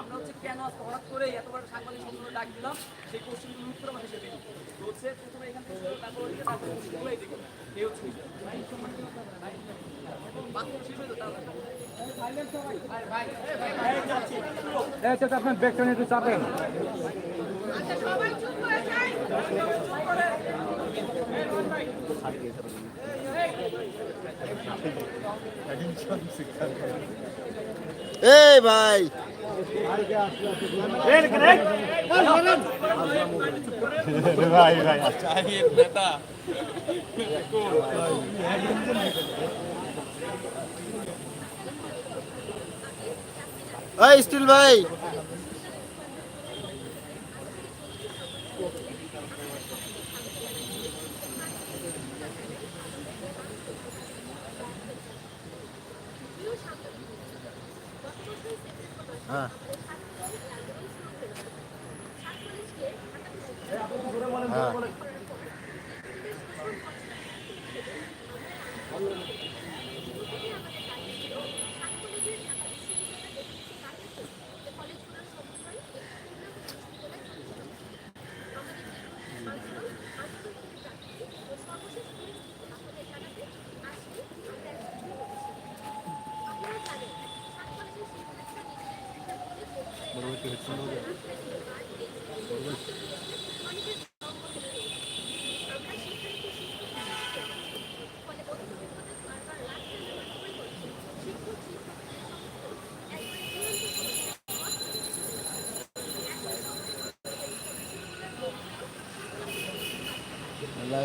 আমরা হচ্ছে কেন আজকে হঠাৎ করে এত বড় সাংবাদিক সম্মেলন ডাক দিলাম? সেই কোশ্চেনগুলো উত্তর আমাদের সাথে দিন তো হচ্ছে প্রথমে এখান থেকে শুরু, তারপর ওদিকে তারপর কোশ্চেনগুলোই দেখুন এই হচ্ছে ভাই, ভাই। এই এই ভাই ভাই ওই স্টিল ভাই হ্যাঁ হ্যাঁ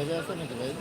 লাইভে আছে নাকি ভাই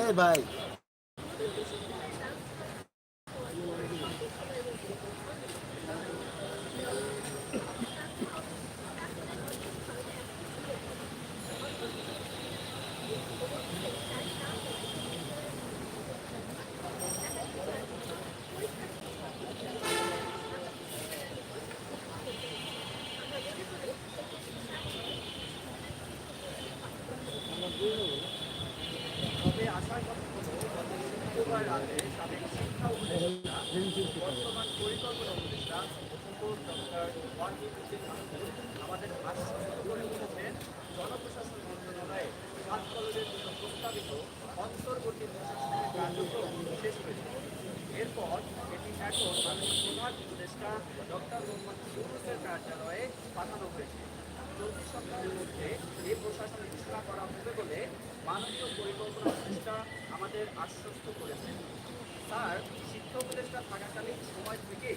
এই ভাই। এরপর এটি এখন প্রধান উপদেষ্টা ডক্টর মোহাম্মদ ইউনুসের কার্যালয়ে পাঠানো হয়েছে। চলতি সপ্তাহের মধ্যে এই প্রশাসন ঘোষণা করা হবে বলে মাননীয় পরিকল্পনা উপদেষ্টা আমাদের আশ্বস্ত করেছেন। স্যার শিক্ষা উপদেষ্টা থাকাকালীন সময় থেকে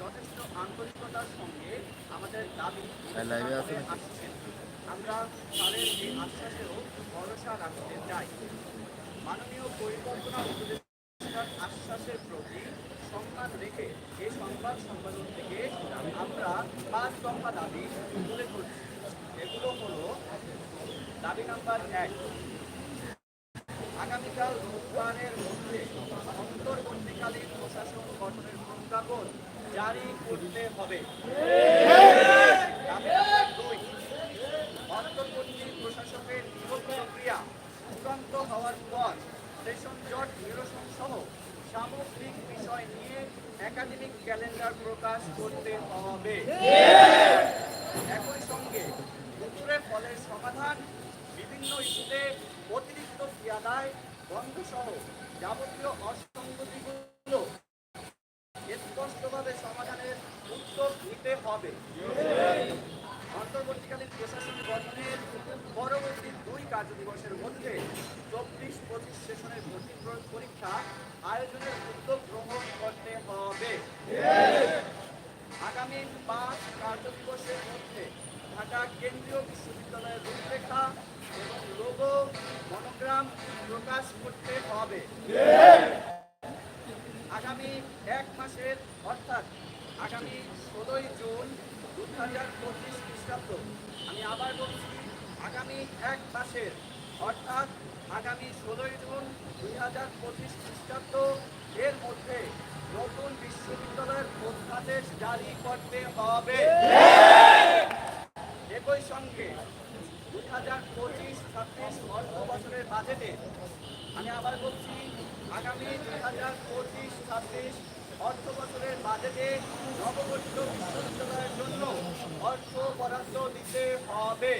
যথেষ্ট আন্তরিকতার সঙ্গে আমাদের দাবি? আসছেন আমরা স্যারের এই আশ্বাসেও ভরসা রাখতে চাই। মাননীয় পরিকল্পনা উপদেষ্টার আশ্বাসের প্রতি সম্মান রেখে এই সংবাদ সম্মেলন থেকে আমরা পাঁচ দফা দাবি তুলে ধরছি। এগুলো হলো দাবি নাম্বার এক, আগামীকাল রোববারের মধ্যে অন্তর্বর্তীকালীন প্রশাসন গঠনের প্রজ্ঞাপন জারি করতে হবে দাবি নাম্বার দুই অন্তর্বর্তী প্রশাসকের নিয়োগ প্রক্রিয়া চূড়ান্ত হওয়ার পর সেশন জট নিরসন সহ সামগ্রিক বিষয় নিয়ে একাডেমিক ক্যালেন্ডার প্রকাশ করতে হবে। একই সঙ্গে দুপুরে ফলের সমাধান, বিভিন্ন ইস্যুতে অতিরিক্ত ফি আদায় বন্ধ সহ যাবতীয় অসঙ্গতিগুলো স্পষ্টভাবে সমাধানের উদ্যোগ নিতে হবে। অন্তর্বর্তীকালীন প্রশাসন গঠনের পরবর্তী দুই কার্যদিবসের মধ্যে চব্বিশ পঁচিশ সেশনের ভর্তি প্র- পরীক্ষা আয়োজনের উদ্যোগ গ্রহণ করতে হবে। আগামী পাঁচ কার্যদিবসের মধ্যে ঢাকা কেন্দ্রীয় বিশ্ববিদ্যালয়ের রূপরেখা এবং লোগো মনোগ্রাম প্রকাশ করতে হবে। আগামী এক মাসের, অর্থাৎ আগামী ষোলোই জুন দু হাজার পঁচিশ খ্রিস্টাব্দ, আমি আবার বলছি আগামী এক মাসের, অর্থাৎ আগামী ষোলোই জুন দুই হাজার পঁচিশ খ্রিস্টাব্দ এর মধ্যে নতুন বিশ্ববিদ্যালয়ের অধ্যাদেশ জারি করতে হবে। একই সঙ্গে দুই হাজার পঁচিশ ছাব্বিশ অর্থ বছরের বাজেটে আমি আবার বলছি, আগামী দুই হাজার পঁচিশ ছাব্বিশ অর্থ বছরের বাজেটে নবগঠিত বিশ্ববিদ্যালয়ের জন্য অর্থ বরাদ্দ দিতে হবে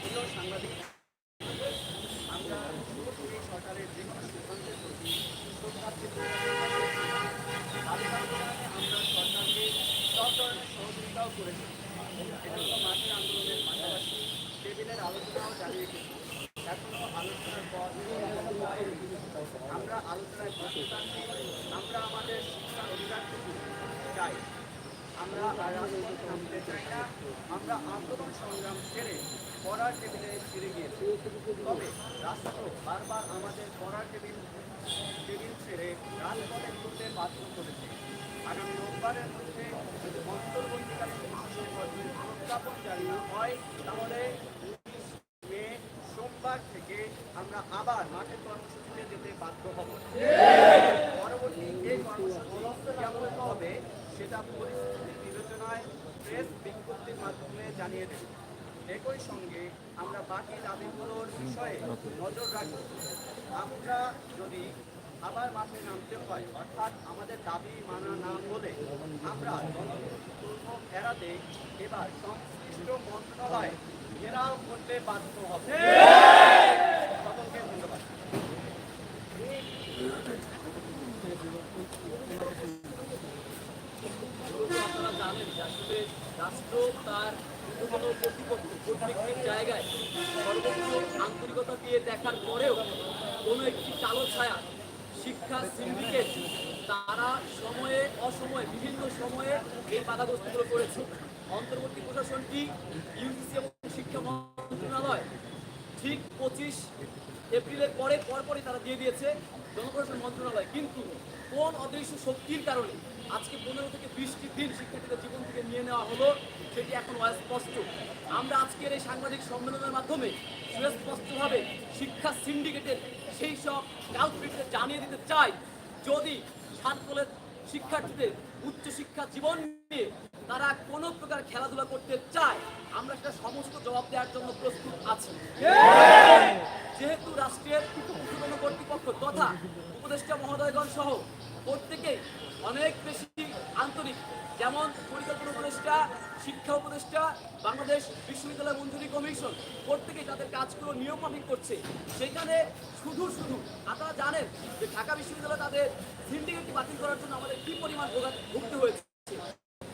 প্রিয় সাংবাদিক আমরা পুরোপুরি সরকারের যে কোনো সিদ্ধান্তের প্রতি শ্রদ্ধার্থী আন্দোলনে আমরা সরকারকে সব ধরনের সহযোগিতাও করেছি এটা হলো মাঠের আন্দোলনের পাশাপাশি টেবিলের আলোচনাও জারি রেখেছি এখনও আলোচনার পর আমরা আলোচনায় আমরা আমাদের শিক্ষা অধিকারটুকু চাই আমরা রাজপথে নামতে চাই না আমরা আন্দোলন সংগ্রাম ছেড়ে পড়ার টেবিলে ফিরে গিয়েছি। তবে রাষ্ট্র বারবার আমাদের পড়ার টেবিল টেবিল ছেড়ে রাজপথে তুলতে বাধ্য করেছে আগামী রোববারের মধ্যে যদি অন্তর্বর্তীকালীন প্রজ্ঞাপন জারি হয় তাহলে সোমবার থেকে আমরা আবার মাঠের কর্মসূচিতে যেতে বাধ্য হব। পরবর্তী এই কর্মসূচি কেমন হবে সেটা পরিস্থিতি বিবেচনায় প্রেস বিজ্ঞপ্তির মাধ্যমে জানিয়ে দেব। একই সঙ্গে আমরা বাকি দাবিগুলোর বিষয়ে নজর রাখব। আমরা যদি আবার মাঠে নামতে হয়, অর্থাৎ আমাদের দাবি মানা না হলে আমরা দুর্ভোগ এড়াতে এবার সংশ্লিষ্ট মন্ত্রণালয় ঘেরাও করতে বাধ্য হবে সকলকে ধন্যবাদ আপনারা জানেন যে আসলে রাষ্ট্র আন্তরিকতা দিয়ে দেখার পরেও কোনো একটি কালো ছায়া শিক্ষা সিন্ডিকেট তারা সময়ে অসময়ে বিভিন্ন সময়ে এই বাধাগ্রস্তগুলো করেছে অন্তর্বর্তী প্রশাসনটি শিক্ষা মন্ত্রণালয়। ঠিক পঁচিশ এপ্রিলের পরে পরপরই তারা দিয়ে দিয়েছে জনপ্রশাসন মন্ত্রণালয়। কিন্তু কোন অদৃশ্য শক্তির কারণে আজকে পনেরো থেকে বিশটি দিন শিক্ষার্থীদের জীবন থেকে নিয়ে নেওয়া হলো সেটি এখন অস্পষ্ট। আমরা আজকের এই সাংবাদিক সম্মেলনের মাধ্যমে সুস্পষ্টভাবে শিক্ষা সিন্ডিকেটের সেই সব কালপ্রিটকে জানিয়ে দিতে চাই যদি সাত কলেজ শিক্ষার্থীদের উচ্চশিক্ষা জীবন নিয়ে তারা কোনো প্রকার খেলাধুলা করতে চায় আমরা সেটা সমস্ত জবাব দেওয়ার জন্য প্রস্তুত আছি। যেহেতু রাষ্ট্রের কর্তৃপক্ষ তথা উপদেষ্টা মহোদয়গণ সহ প্রত্যেকেই অনেক বেশি আন্তরিক। যেমন পরিকল্পনা উপদেষ্টা, শিক্ষা উপদেষ্টা, বাংলাদেশ বিশ্ববিদ্যালয় মঞ্জুরি কমিশন প্রত্যেকেই তাদের কাজগুলো নিয়ম মাফিক করছে, সেখানে শুধু শুধু আপনারা জানেন যে ঢাকা বিশ্ববিদ্যালয় তাদের সিন্ডিকেটটি বাতিল করার জন্য আমাদের কী পরিমাণ ভোগা- ভুগতে হয়েছে,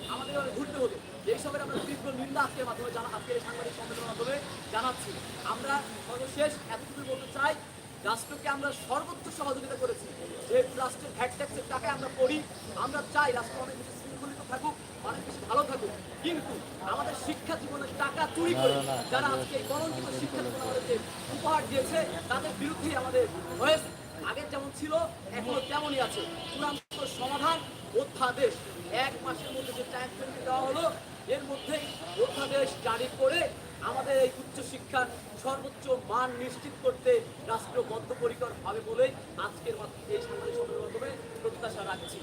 আমাদের ঘুরতে হতো এইসবের আমরা তীব্র নিন্দা আজকের মাধ্যমে জানা আজকের সাংবাদিক সম্মেলনের মাধ্যমে জানাচ্ছি। আমরা সর্বশেষ এতটুকু বলতে চাই রাষ্ট্রকে আমরা সর্বোচ্চ সহযোগিতা করেছি। যে রাষ্ট্রের ভ্যাট ট্যাক্সের টাকায় আমরা পড়ি আমরা চাই রাষ্ট্র অনেক বেশি শৃঙ্খলিত থাকুক অনেক বেশি ভালো থাকুক। কিন্তু আমাদের শিক্ষা জীবনের টাকা চুরি করে যারা আজকে এই কলঙ্কিত শিক্ষা জীবন আমাদেরকে উপহার দিয়েছে তাদের বিরুদ্ধে আমাদের হয়েছে। আগের যেমন ছিল এখনও তেমনই আছে। চূড়ান্ত সমাধান অধ্যাদেশ। এক মাসের মধ্যে যে টাইম ফ্রেমটি দেওয়া হলো এর মধ্যেই অধ্যাদেশ জারি করে আমাদের এই উচ্চশিক্ষার সর্বোচ্চ মান নিশ্চিত করতে রাষ্ট্র বদ্ধপরিকর হবে বলেই আজকের এই সাংবাদিক সভার মাধ্যমে প্রত্যাশা রাখছি।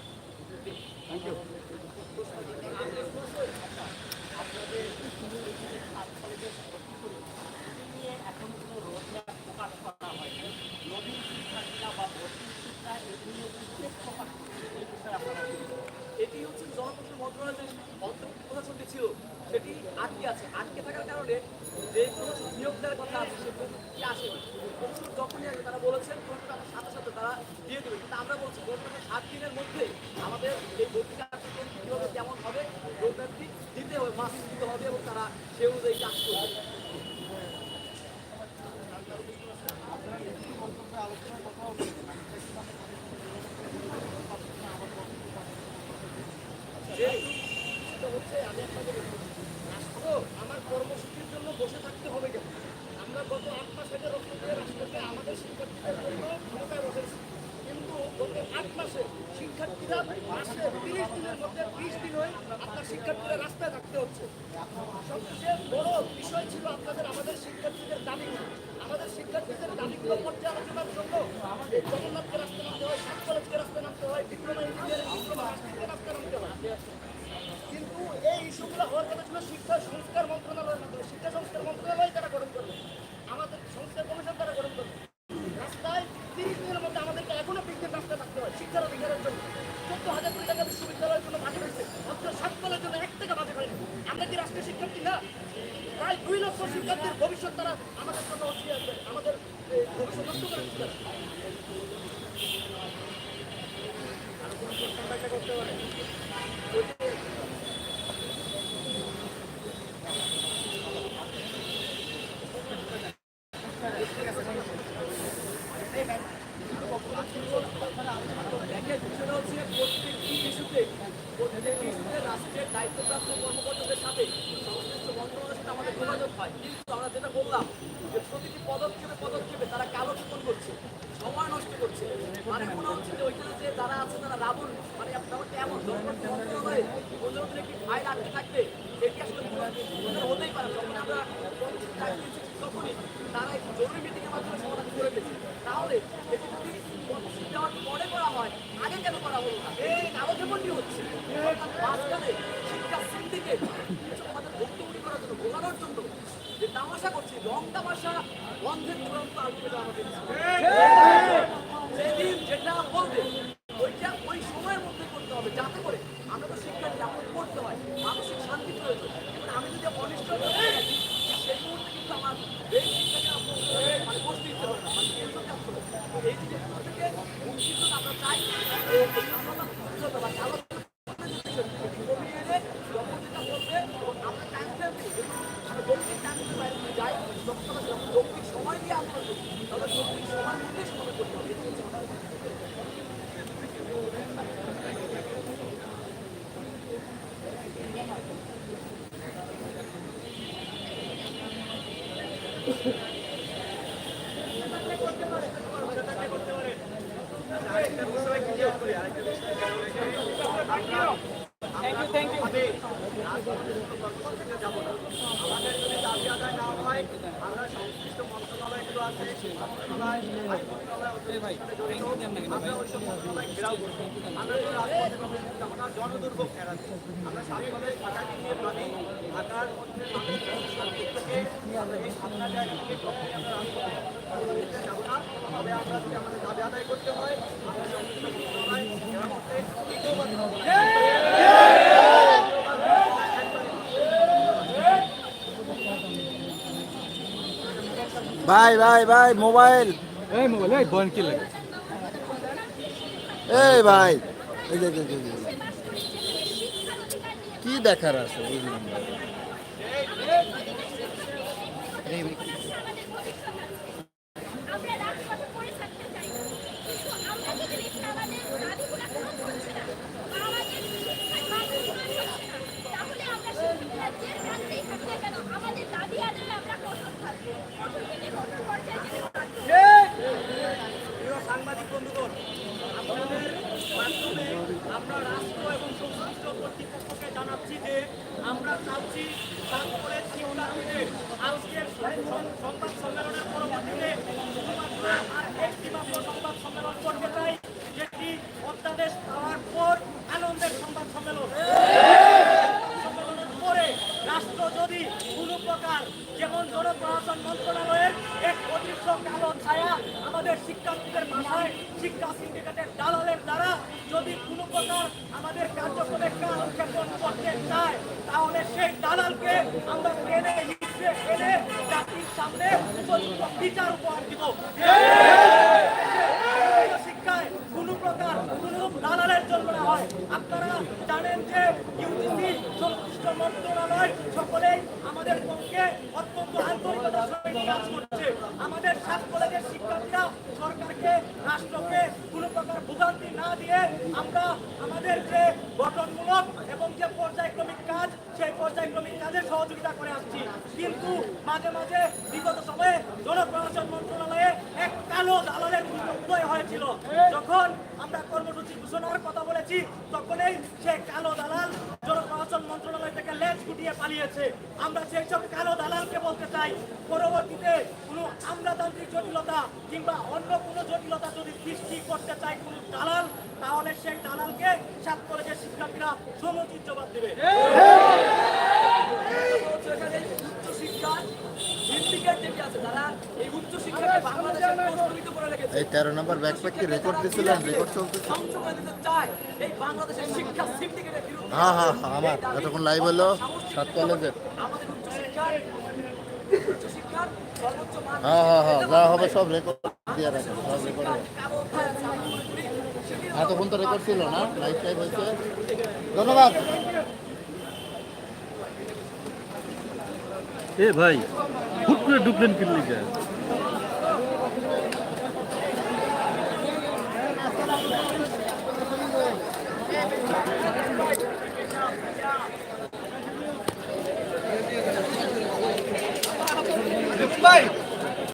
থ্যাংক ইউ এটি হচ্ছে জনপ্রশাসন মন্ত্রণালয়ের অন্তর্গত ছিল সেটি আটকে আছে। আটকে থাকার কারণে আমার কর্মসূচির জন্য বসে থাকতে হবে আমরা গত আট আমাদের শিক্ষার্থীদের দাবি ক্ষমতায় বসেছি। কিন্তু আট মাসে শিক্ষার্থীরা মাসে দিনের মধ্যে বিশ দিন আপনার রাস্তায় থাকতে হচ্ছে। বড় বিষয় ছিল আপনাদের, আমাদের শিক্ষার্থীদের দাবিগুলো আমাদের শিক্ষার্থীদের দাবিগুলো জন্য আমরা ফেরাচ্ছি আমরা স্বাভাবিকভাবে ঢাকা নিয়ে প্রাণী ঢাকার মধ্যে ভাই ভাই ভাই মোবাইল। এই মোবাইল এই বন্ধ কি লাগে এই ভাই কি দেখার আছে? Amen. মন্ত্রণালয় সকলেই আমাদের পক্ষে অত্যন্ত আন্তরিকতার সহিত কাজ করছে। আমাদের সাত কলেজের শিক্ষার্থীরা সরকারকে, রাষ্ট্রকে কোনো প্রকার ভোগান্তি না দিয়ে আমরা আমাদের যে গঠনমূলক এবং যে পর্যায়ক্রমিক কাজ, সেই পর্যায়ক্রমিক কাজে সহযোগিতা করে আসছি। কিন্তু মাঝে মাঝে বিগত সময়ে জনপ্রশাসন মন্ত্রণালয়ে এক কালো দালালের উদয় হয়েছিল। যখন আমরা কর্মসূচি ঘোষণার কথা বলেছি, তখনই সে কালো দালাল পালিয়েছে। আমরা সেই সব কালো দালালকে বলতে চাই পরবর্তীতে কোনো আমলাতান্ত্রিক জটিলতা কিংবা অন্য কোনো জটিলতা যদি সৃষ্টি করতে চায় কোনো দালাল তাহলে সেই দালালকে সাত কলেজের শিক্ষার্থীরা সমুচিত জবাব দেবে। উচ্চশিক্ষার সিন্ডিকেট যেটি আছে তারা এই তেরো নম্বর ব্যাকপ্যাক কি রেকর্ড দিছিলেন রেকর্ড বিরুদ্ধে। হ্যাঁ হ্যাঁ হ্যাঁ আমার এতক্ষণ লাইভ হলো। সাত কলেজের হ্যাঁ হ্যাঁ হ্যাঁ যা হবে সব রেকর্ড দিয়ে রাখেন সব রেকর্ড এতক্ষণ তো রেকর্ড ছিল না লাইভ টাইপ হয়েছে। ধন্যবাদ। এ ভাই হুট করে ঢুকলেন কি লিখে ভাই